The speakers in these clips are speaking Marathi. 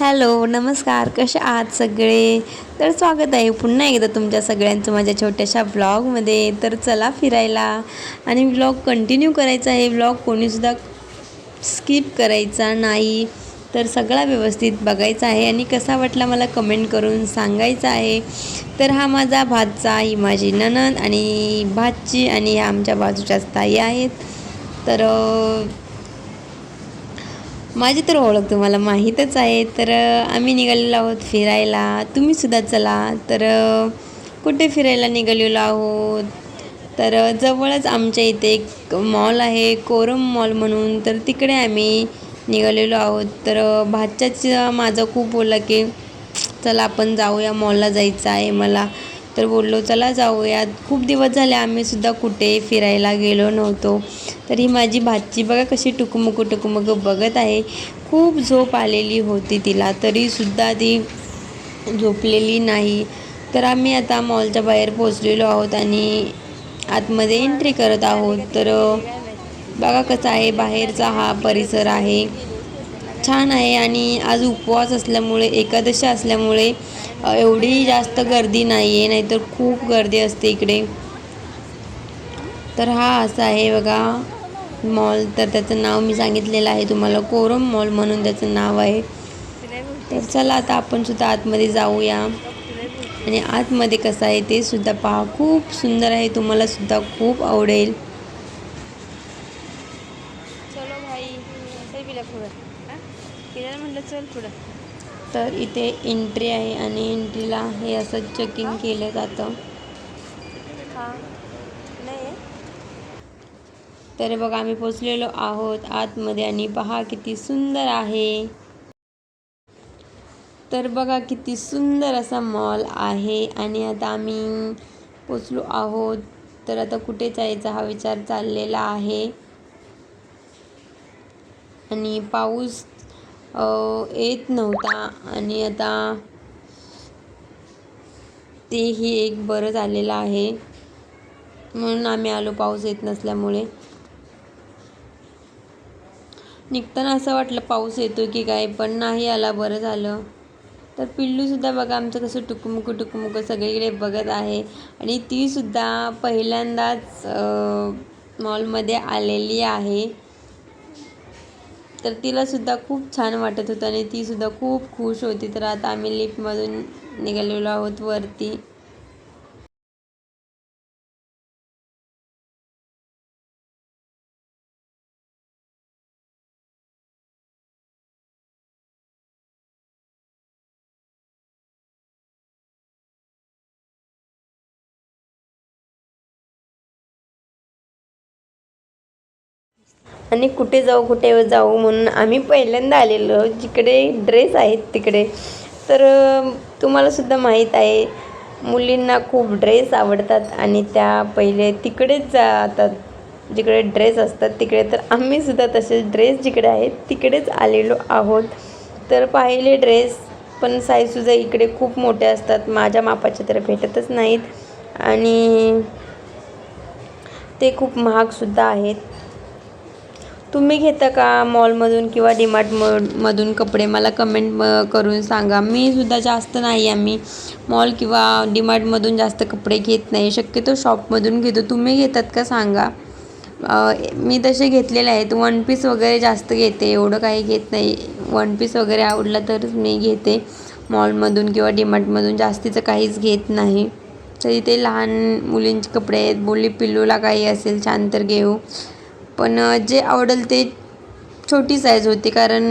हॅलो नमस्कार. कसे आहात सगळे? तर स्वागत आहे पुन्हा एकदा तुमच्या सगळ्यांचं माझ्या छोट्याशा ब्लॉगमध्ये. तर चला फिरायला. आणि ब्लॉग कंटिन्यू करायचा आहे. ब्लॉग कोणीसुद्धा स्किप करायचा नाही. तर सगळा व्यवस्थित बघायचा आहे. आणि कसा वाटला मला कमेंट करून सांगायचा आहे. तर हा माझा भातचा ही माझी ननद आणि भातची आणि ह्या आमच्या बाजूच्याच ताई आहेत. तर माझी तर ओळख तुम्हाला माहीतच आहे. तर आम्ही निघालेलो आहोत फिरायला. तुम्हीसुद्धा चला. तर कुठे फिरायला निघालेलो आहोत? तर जवळच आमच्या इथे एक मॉल आहे कोरम मॉल म्हणून. तर तिकडे आम्ही निघालेलो आहोत. तर भाच्याच माझं खूप बोलला की चला आपण जाऊया. मॉलला जायचं आहे मला. तर बोललो चला जाऊयात खूप दिवस झाले आम्ही सुद्धा कुठे फिरायला गेलो नव्हतो. तर ही माझी भाची बघा कशी टुकमुक टुकमुक बघत आहे. खूप झोप आलेली होती तिला तरीसुद्धा ती झोपलेली नाही. तर आम्ही आता मॉलच्या बाहेर पोचलेलो आहोत आणि आतमध्ये एंट्री करत आहोत. तर बघा कसा आहे बाहेरचा हा परिसर आहे. छान आहे आणि आज उपवास असल्यामुळे एकादशी असल्यामुळे एवढी जास्त गर्दी नाही आहे नाहीतर खूप गर्दी असते इकडे. तर हा असा आहे बघा मॉल. तर त्याचं नाव मी सांगितलेलं आहे तुम्हाला कोरम मॉल म्हणून त्याचं नाव आहे. तर चला आता आपण सुद्धा आतमध्ये जाऊया. आणि आतमध्ये कसं आहे ते सुद्धा पहा. खूप सुंदर आहे तुम्हाला सुद्धा खूप आवडेल. चलो भाई चल म्हटलं चल पुढं. तर इथे एंट्री आहे आणि एंट्रीला हे असं चेकिंग केलं जातं. तर बघा आम्ही पोचलेलो आहोत आतमध्ये आणि पहा किती सुंदर आहे. तर बघा किती सुंदर असा मॉल आहे आणि आता आम्ही पोचलो आहोत. तर आता कुठे जायचा हा विचार चाललेला आहे. आणि पाऊस येत नव्हता आणि आता तेही एक बरं झालेलं आहे. म्हणून आम्ही आलो पाऊस येत नसल्यामुळे. निघताना असं वाटलं पाऊस येतो की काय पण नाही आला बरं झालं. तर पिल्लूसुद्धा बघा आमचं कसं टुकुमुकू टुकुमुकू सगळीकडे बघत आहे. आणि तीसुद्धा पहिल्यांदाच मॉलमध्ये आलेली आहे. तर तिलासुद्धा खूप छान वाटत होतं आणि तीसुद्धा खूप खुश होती. तर आता आम्ही लिफ्टमधून निघालेलो आहोत वरती. आणि कुठे जाऊ कुठे जाऊ म्हणून आम्ही पहिल्यांदा आलेलो. जिकडे ड्रेस आहेत तिकडे. तर तुम्हालासुद्धा माहीत आहे मुलींना खूप ड्रेस आवडतात आणि त्या पहिले तिकडेच जातात. जिकडे ड्रेस असतात तिकडे. तर आम्हीसुद्धा तसेच ड्रेस जिकडे आहेत तिकडेच आलेलो आहोत. तर पाहिले ड्रेस पण साईजसुद्धा इकडे खूप मोठे असतात. माझ्या मापाचे तर भेटतच नाहीत. आणि ते खूप महागसुद्धा आहेत. तुम्ही घेता का मॉलमधून किंवा डीमार्ट म मधून कपडे? मला कमेंट म करून सांगा. मी सुद्धा जास्त नाही आम्ही मॉल किंवा डीमार्टमधून जास्त कपडे घेत नाही. शक्यतो शॉपमधून घेतो. तुम्ही घेतात का? सांगा. मी तसे घेतलेले आहेत. वन पीस वगैरे जास्त घेते. एवढं काही घेत नाही. वन पीस वगैरे आवडला तरच मी घेते. मॉलमधून किंवा डीमार्टमधून जास्तीचं काहीच घेत नाही. तर इथे लहान मुलींचे कपडे आहेत. बोलली पिल्लूला काही असेल छान तर घेऊ. पण जे आवडेल ते छोटी साईज होती कारण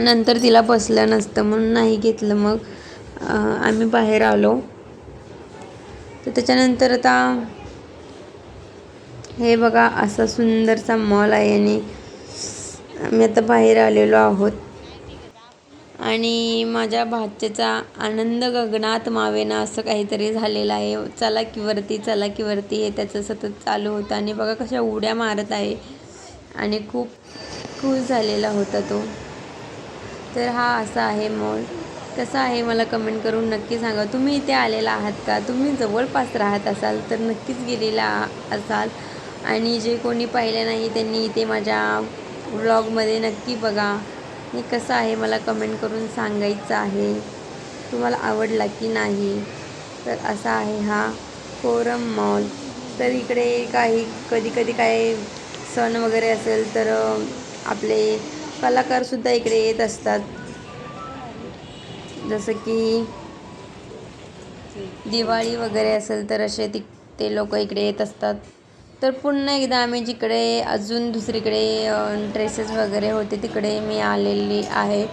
नंतर तिला बसलं नसतं म्हणून नाही घेतलं मग. आम्ही बाहेर आलो. तर त्याच्यानंतर आता हे बघा असा सुंदरसा मॉल आहे आणि आम्ही आता बाहेर आलेलो आहोत. आणि माझ्या भाच्याचा आनंद गगनात मावेना असं काहीतरी झालेलं आहे. चला की वरती चला की वरती हे त्याचं सतत चालू होतं. आणि बघा कशा उड्या मारत आहे. आणि खूप खुश झालेला होता तो. तर हा असा आहे मॉल कसा आहे मला कमेंट करून नक्की सांगा. तुम्ही इथे आलेला आहात का? तुम्ही जवळपास राहत असाल तर नक्कीच गेलेला असाल. आणि जे कोणी पाहिलं नाही त्यांनी इथे माझ्या व्लॉगमध्ये नक्की बघा. हे कसं आहे मला कमेंट करून सांगायचं आहे? तुम्हाला आवडला की नाही? तर असा आहे हा कोरम मॉल. तर इकडे काही कधी कधी काय सण वगैरे असेल तर आपले कलाकारसुद्धा इकडे येत असतात. जसं की दिवाळी वगैरे असेल तर असे ती ते लोक इकडे येत असतात. तर पुन्हा एकदा आम्ही जिकडे अजून दुसरीकडे ड्रेसेस वगैरे होते तिकडे मी आलेली आहे.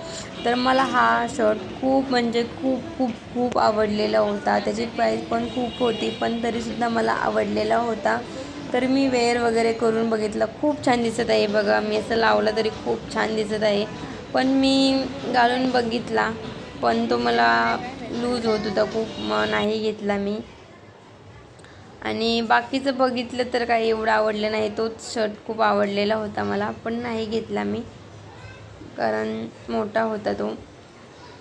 तर मला हा शर्ट खूप म्हणजे खूप खूप खूप आवडलेला होता. त्याची प्राईस पण खूप होती पण तरीसुद्धा मला आवडलेला होता. तर मी वेअर वगैरे करून बघितलं. खूप छान दिसत आहे बघा मी असं लावलं तरी खूप छान दिसत आहे. पण मी घालून बघितला पण तो मला लूज होत होता खूप नाही घेतला मी. आणि बाकीचं बघितलं तर काही एवढं आवडलं नाही. तोच शर्ट खूप आवडलेला होता मला पण नाही घेतला मी. कारण मोठा होता तो.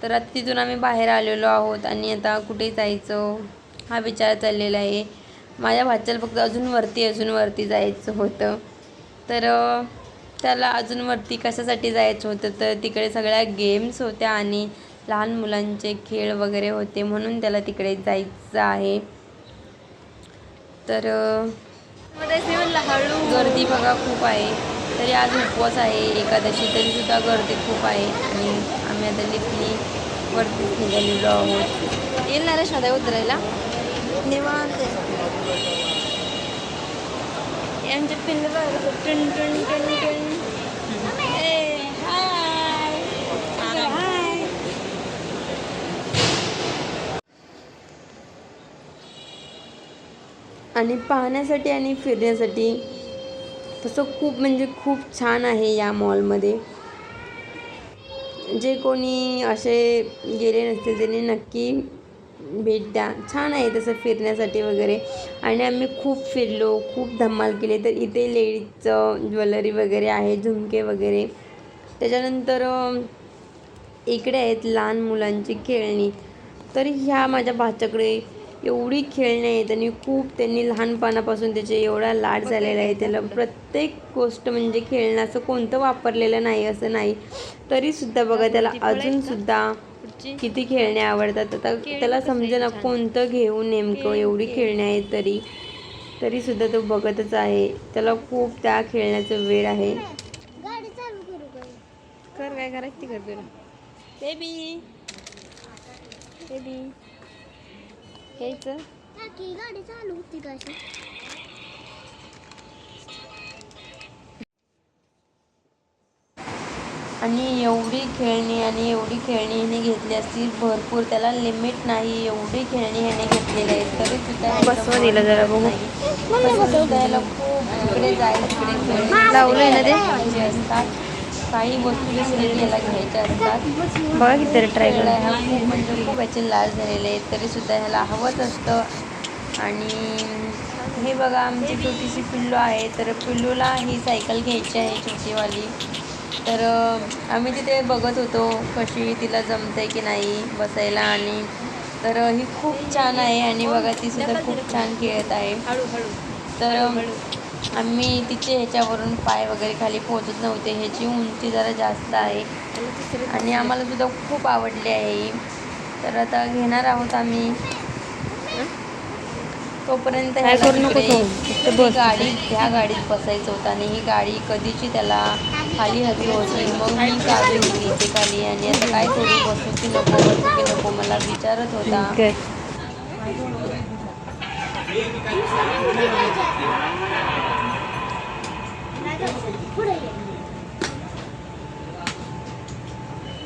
तर आता तिथून आम्ही बाहेर आलेलो आहोत आणि आता कुठे जायचं हा विचार चाललेला आहे. माझ्या भाच्याला फक्त अजून वरती अजून वरती जायचं होतं. तर त्याला अजून वरती कशासाठी जायचं होतं? तर तिकडे सगळ्या गेम्स होत्या आणि लहान मुलांचे खेळ वगैरे होते म्हणून त्याला तिकडे जायचं आहे. तर म्हणलं हळू गर्दी बघा खूप आहे. तरी आज उपवास आहे एकादशी तरीसुद्धा गर्दी खूप आहे. आणि आम्ही आता लिफ्टनी वरतीच निघालेलो आहोत. येईल नरेशमध्ये उतरायला? निवांत हे आमचे पिल्लं टुन टुन टुन टुन ए, हाय हाय आणि पाहण्यासाठी आणि फिरण्यासाठी. तसं खूप म्हणजे खूप छान आहे या मॉलमध्ये. जे कोणी असे गेले नसतील त्यांनी नक्की भेट द्या. छान आहे तसं फिरण्यासाठी वगैरे. आणि आम्ही खूप फिरलो खूप धमाल केले. तर इथे लेडीजचं ज्वेलरी वगैरे आहे झुमके वगैरे. त्याच्यानंतर इकडे आहेत लहान मुलांची खेळणी. तर ह्या माझ्या भाच्याकडे एवढी खेळणी आहेत आणि खूप त्यांनी लहानपणापासून त्याचे एवढा लाड झालेला आहे त्याला प्रत्येक गोष्ट म्हणजे खेळणं असं कोणतं वापरलेलं नाही असं नाही. तरीसुद्धा बघा त्याला अजूनसुद्धा किती खेळणे आवडतात. आता त्याला समजेना कोणतं घेऊ नेमकं? एवढी खेळणी आहेत तरी. तरीसुद्धा तो बघतच आहे. त्याला खूप त्या खेळण्याचं वेळ आहे. कर काय करायचं ती कर तुला. बेबी. बेबी. घ्यायचं काकी गाडी चालू होती कशी आणि एवढी खेळणी आणि एवढी खेळणी ह्याने घेतली असती भरपूर त्याला लिमिट नाही एवढी खेळणी ह्याने घेतलेली आहेत तरी सुद्धा बसवा दिलं जरा बघू. सुद्धा याला खूप इकडे जायला तिकडे खेळणी लावलंय ना ते? असतात. काही वस्तू दुसऱ्या याला घ्यायच्या असतात. बघा किती ट्राय त्याला ह्या खूप म्हणजे खूप याचे लाज झालेले आहेत तरी सुद्धा ह्याला हवंच असतं. आणि हे बघा आमची छोटीशी पिल्लू आहे तर पिल्लूला ही सायकल घ्यायची आहे छोटीवाली. तर आम्ही तिथे बघत होतो कशी तिला जमते की नाही बसायला आणि तर ही खूप छान आहे आणि बघा ती सुद्धा खूप छान खेळत आहे. तर आम्ही तिचे ह्याच्यावरून पाय वगैरे खाली पोहोचत नव्हते. ह्याची उंची जरा जास्त आहे. आणि आम्हाला सुद्धा खूप आवडली आहे ही. तर आता घेणार आहोत आम्ही. तोपर्यंत. गाडी ह्या गाडीत बसायचं होतं आणि ही गाडी कधीची त्याला खाली हवी होती. मग मी काढली होती इथे खाली आणि आता काय करू? बसू की नको बसू की नको मला विचारत होता. पुढे ये.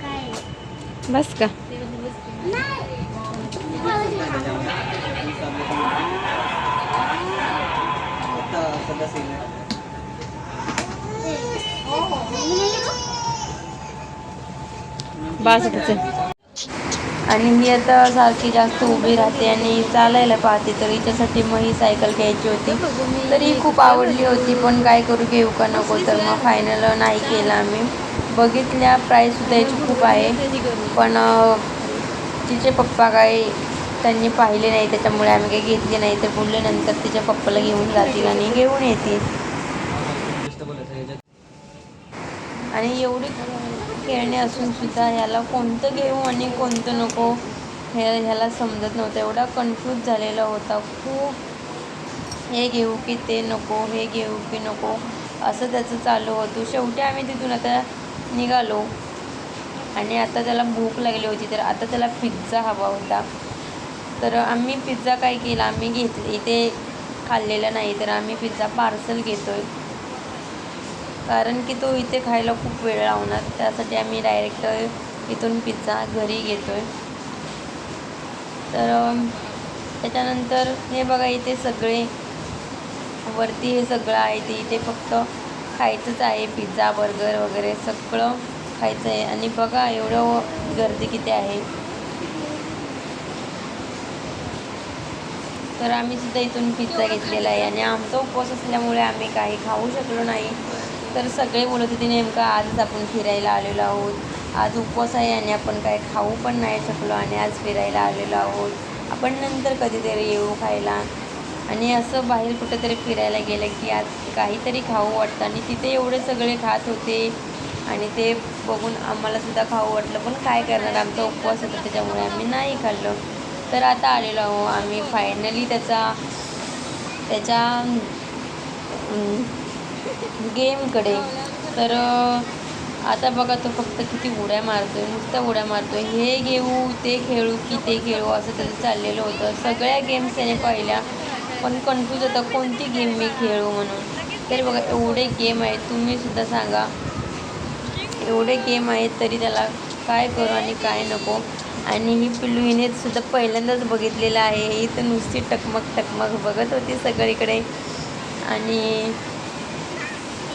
काय? बस का? बस आता चल. आणि मी आता सारखी जास्त उभी राहते आणि चालायला पाहते तर हिच्यासाठी मग ही सायकल घ्यायची होती. तर ही खूप आवडली होती पण काय करू घेऊ का नको? तर मग फायनल नाही केलं आम्ही. बघितल्या प्राईससुद्धा याची खूप आहे. पण तिचे पप्पा काय त्यांनी पाहिले नाही त्याच्यामुळे आम्ही काही घेतली नाही. तर बोलले नंतर तिच्या पप्पाला घेऊन जातील आणि घेऊन येतील. आणि एवढी खेळणे असून सुद्धा ह्याला कोणतं घेऊ आणि कोणतं नको हे ह्याला समजत नव्हतं. एवढा कन्फ्यूज झालेला होता. खूप हे घेऊ की ते नको हे घेऊ की नको. असं त्याचं चालू होतं. शेवटी आम्ही तिथून आता निघालो. आणि आता त्याला भूक लागली होती. तर आता त्याला पिझ्झा हवा होता. तर आम्ही पिझ्झा काय केला? आम्ही घेतली. इथे खाल्लेला नाही. तर आम्ही पिझ्झा पार्सल घेतो आहे कारण की तो इथे खायला खूप वेळ लावणार. त्यासाठी आम्ही डायरेक्ट इथून पिझ्झा घरी घेतो आहे तर त्याच्यानंतर हे बघा इथे सगळे वरती हे सगळं आहे. ते इथे फक्त खायचंच आहे. पिझ्झा बर्गर वगैरे सगळं खायचं आहे. आणि बघा एवढं गर्दी किती आहे. तर आम्ही सुद्धा इथून पिझ्झा घेतलेला आहे. आणि आमचा उपवास असल्यामुळे आम्ही काही खाऊ शकलो नाही. तर सगळे बोलत होते नेमकं आजच आपण फिरायला आलेलो आहोत. आज उपवास आहे आणि आपण काय खाऊ पण नाही शकलो आणि आज फिरायला आलेलो आहोत. आपण नंतर कधीतरी येऊ खायला. आणि असं बाहेर कुठेतरी फिरायला गेलं की आज काहीतरी खाऊ वाटतं आणि तिथे एवढे सगळे खात होते. आणि ते बघून आम्हाला सुद्धा खाऊ वाटलं. पण काय करणार? आमचा उपवास होता त्याच्यामुळे आम्ही नाही खाल्लो. तर आता आलेलो आहो आम्ही. फायनली त्याचा त्याच्या गेमकडे. तर आता बघा तो फक्त किती उड्या मारतोय नुसत्या उड्या मारतोय. हे घेऊ ते खेळू की ते खेळू असं त्याचं चाललेलं होतं. सगळ्या गेम्स त्याने पाहिल्या. पण कन्फ्यूज होता कोणती गेम मी खेळू म्हणून? तरी बघा एवढे गेम आहेत तुम्हीसुद्धा सांगा. एवढे गेम आहेत तरी त्याला काय करू आणि काय नको? आणि ही पिल्लू हिने सुद्धा पहिल्यांदाच बघितलेलं आहे. ही तर नुसती टकमक टकमक बघत होती सगळीकडे. आणि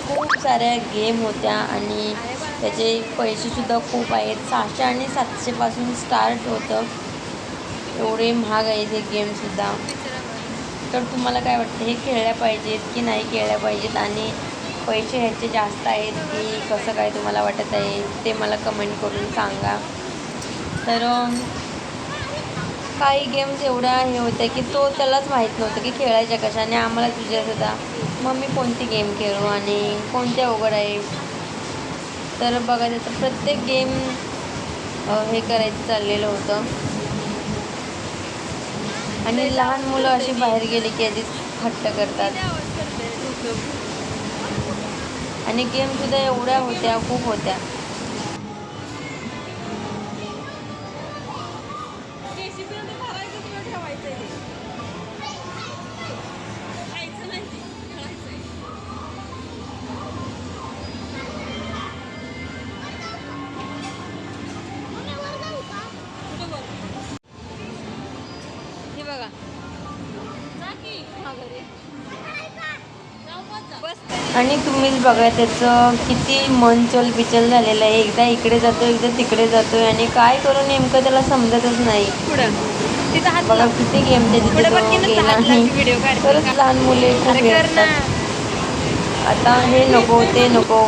खूप साऱ्या गेम होत्या आणि त्याचे पैसेसुद्धा खूप आहेत. सहाशे आणि सातशेपासून स्टार्ट होतं. एवढे महाग आहेत हे गेमसुद्धा तर तुम्हाला काय वाटतं हे खेळल्या पाहिजेत की नाही खेळल्या पाहिजेत? आणि पैसे ह्याचे जास्त आहेत की कसं काय तुम्हाला वाटत आहे? ते मला कमेंट करून सांगा. तर काही गेम्स एवढ्या हे होत्या की तो त्यालाच माहीत नव्हतं की खेळायच्या कशा आणि आम्हाला विचारत होता मम्मी कोणती गेम खेळू आणि कोणत्या अवघड आहे? तर बघा त्याचं प्रत्येक गेम हे करायचं चाललेलं होतं. आणि लहान मुलं अशी बाहेर गेली की आधीच हट्ट करतात. आणि गेमसुद्धा एवढ्या होत्या खूप होत्या. आणि तुम्हीच बघा त्याचं किती मन चल बिचल झालेलं आहे. एकदा इकडे जातो एकदा तिकडे जातोय आणि काय करू नेमकं त्याला समजतच नाही. बघा किती गेम त्याची पुढे बघ की नुसता गेला हात नाही. लावून व्हिडिओ काढ तरच लहान मुले खूप आता हे नको ते नको.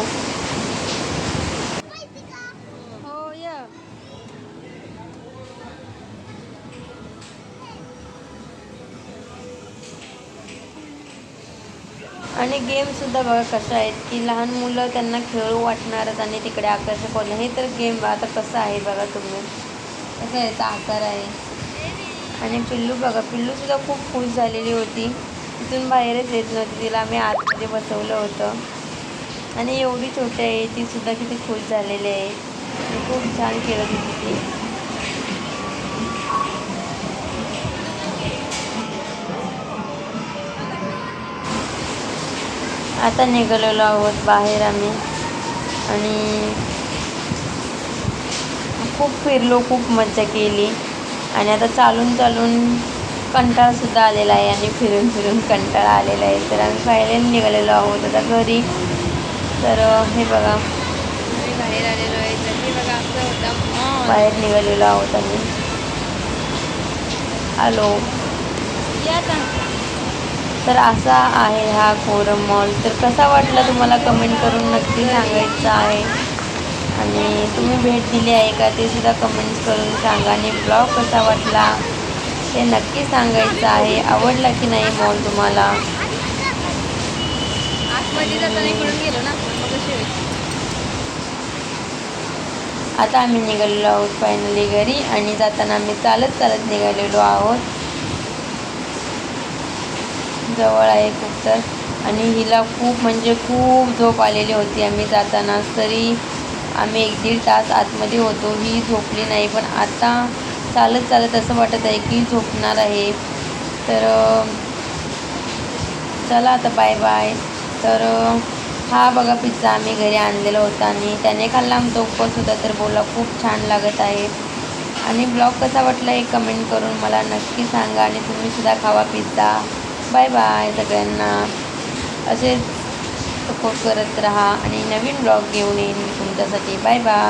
आणि गेमसुद्धा बघा कशा आहेत की लहान मुलं त्यांना खेळू वाटणारच आणि तिकडे आकर्षक होणं हे तर गेम आता कसं आहे बघा तुम्ही. कसं याचा आकार आहे. आणि पिल्लू बघा पिल्लूसुद्धा खूप खुश झालेली होती. तिथून बाहेरच येत नव्हती तिला आम्ही आतमध्ये बसवलं होतं. आणि एवढी छोटी आहे तीसुद्धा किती खुश झालेली आहे. खूप छान खेळत होती ती. आता निघालेलो आहोत बाहेर आम्ही. आणि खूप फिरलो खूप मजा केली. आणि आता चालून चालून कंटाळासुद्धा आलेला आहे आणि फिरून फिरून कंटाळा आलेला आहे. तर आम्ही फायनली निघालेलो आहोत. आता घरी. तर हे बघा. बाहेर आलेलो आहे. तर हे बघा आमचा होता. मॉल बाहेर निघालेलो आहोत आम्ही. आलो या तर असा आहे हा कोरम मॉल तर कसा वाटला तुम्हाला कमेंट करून नक्की सांगायचं आहे. आणि तुम्ही भेट दिली आहे का ते सुद्धा कमेंट्स करून सांगा. आणि ब्लॉग कसा वाटला ते नक्की सांगायचं आहे. आवडला की नाही मॉल तुम्हाला? आता आम्ही निघालेलो आहोत फायनली घरी. आणि जाताना आम्ही चालत चालत निघालेलो आहोत. जवळ आहे खूप तर. आणि हिला खूप म्हणजे खूप झोप आलेली होती. आम्ही जाताना तरी आम्ही एक दीड तास आतमध्ये होतो. ही झोपली नाही पण आता चालत चालत असं वाटत आहे की झोपणार आहे. तर चला आता बाय बाय तर हा बघा पिझ्झा आम्ही घरी आणलेला होता आणि त्याने खाल्ला. आमचा उपवास होता तर बोला खूप छान लागत आहे. आणि ब्लॉग कसा वाटला हे कमेंट करून मला नक्की सांगा आणि तुम्हीसुद्धा खावा पिझ्झा बाय बाय सगळ्यांना. असेच सपोर्ट करत राहा आणि नवीन ब्लॉग घेऊन येईन तुमच्यासाठी. Bye bye